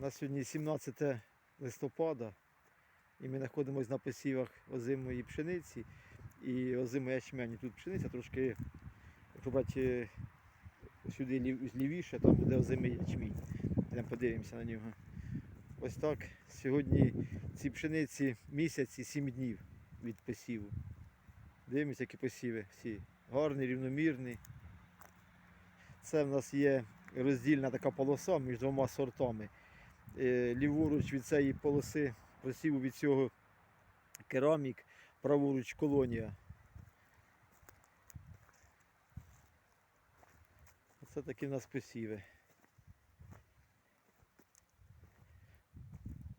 На сьогодні 17 листопада і ми знаходимося на посівах озимої пшениці і озимої ячмені. Тут пшениця трошки, якщо сюди лів- лівіше, там буде озимий ячмінь. Йдемо подивимося на нього. Ось так. Сьогодні ці пшениці місяць і 7 днів від посіву. Дивимося, які посіви всі. Гарний, рівномірний. Це в нас є роздільна така полоса між двома сортами. Е, Ліворуч від цієї полоси посіву від цього керамік, праворуч колонія. Оце такі в нас посіви.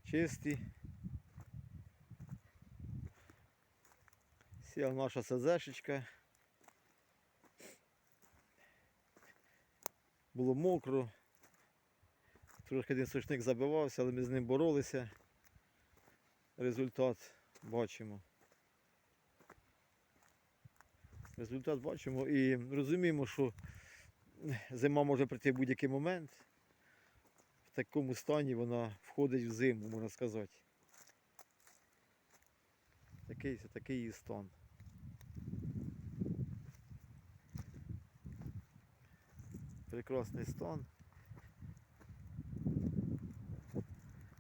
Чисті. Сіла наша СЗшечка. Було мокро. Трошки один сушник забивався, але ми з ним боролися. Результат бачимо. Результат бачимо і розуміємо, що зима може прийти в будь-який момент. В такому стані вона входить в зиму, можна сказати. Такий, такий її стан. Прекрасний стан.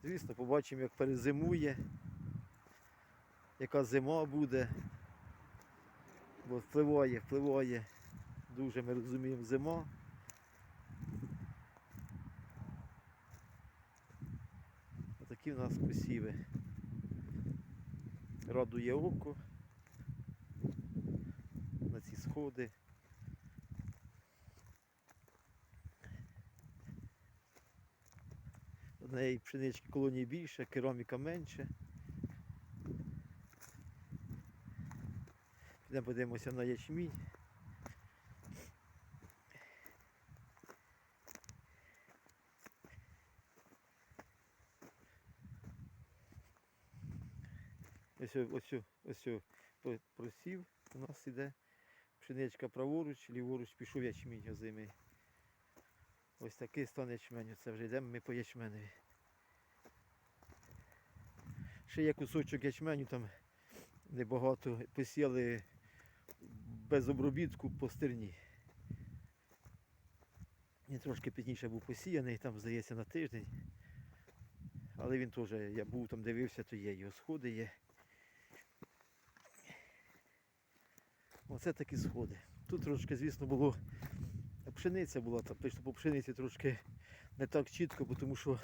Звісно, побачимо, як перезимує, яка зима буде. Бо впливає, впливає. Дуже ми розуміємо зима. Отакі в нас посіви. Радує око на ці сходи. Однієї пшенички колонії більше, кераміка менше. Підемо подивимося на ячмінь. Ось ось ось просів у нас іде пшеничка праворуч, ліворуч пішов ячмінь озимий. Ось такий стан ячменю. Це вже йдемо ми по ячменеві. Ще є кусочок ячменю, там небагато посіяли без обробітку по стерні. Він трошки пізніше був посіяний, там, здається, на тиждень. Але він теж, я був там дивився, то є його сходи є. Оце такі сходи. Тут трошки, звісно, було пшениця була, там точно по пшениці трошки не так чітко, бо тому що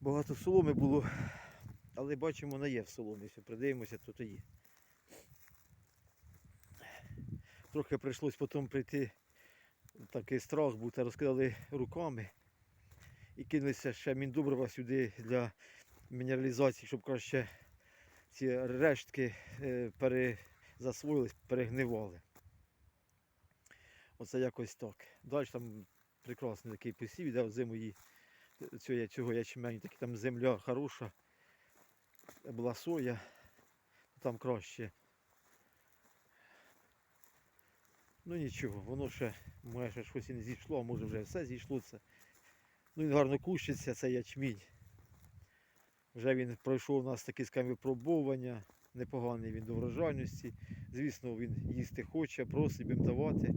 багато соломи було. Але бачимо, вона є в соломі. Якщо придивимося, то то є. Трохи прийшлось потім прийти такий страх, був, та розкидали руками і кинулися ще міндобрива сюди для мінералізації, щоб краще ці рештки е, перезасвоїлись, перегнивали. Оце якось так. Далі там прекрасний такий посів, іде зиму її цього, цього ячменю, таки там земля хороша. Була соя, там краще. Ну нічого, воно ще може ще щось і не зійшло, а може вже все зійшло це. Ну він гарно кущиться, цей ячмінь. Вже він пройшов у нас такі скажімо, випробовування, непоганий він до врожайності. Звісно, він їсти хоче, просить будемо давати.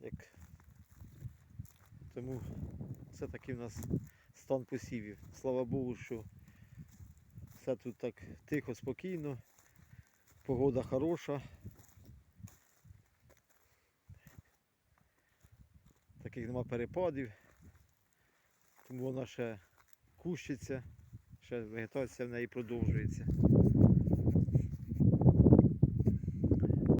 Як... Тому це такий у нас стан посівів. Слава Богу, що все тут так тихо, спокійно, погода хороша. Таких нема перепадів, тому вона ще кущиться, ще вегетація в неї продовжується.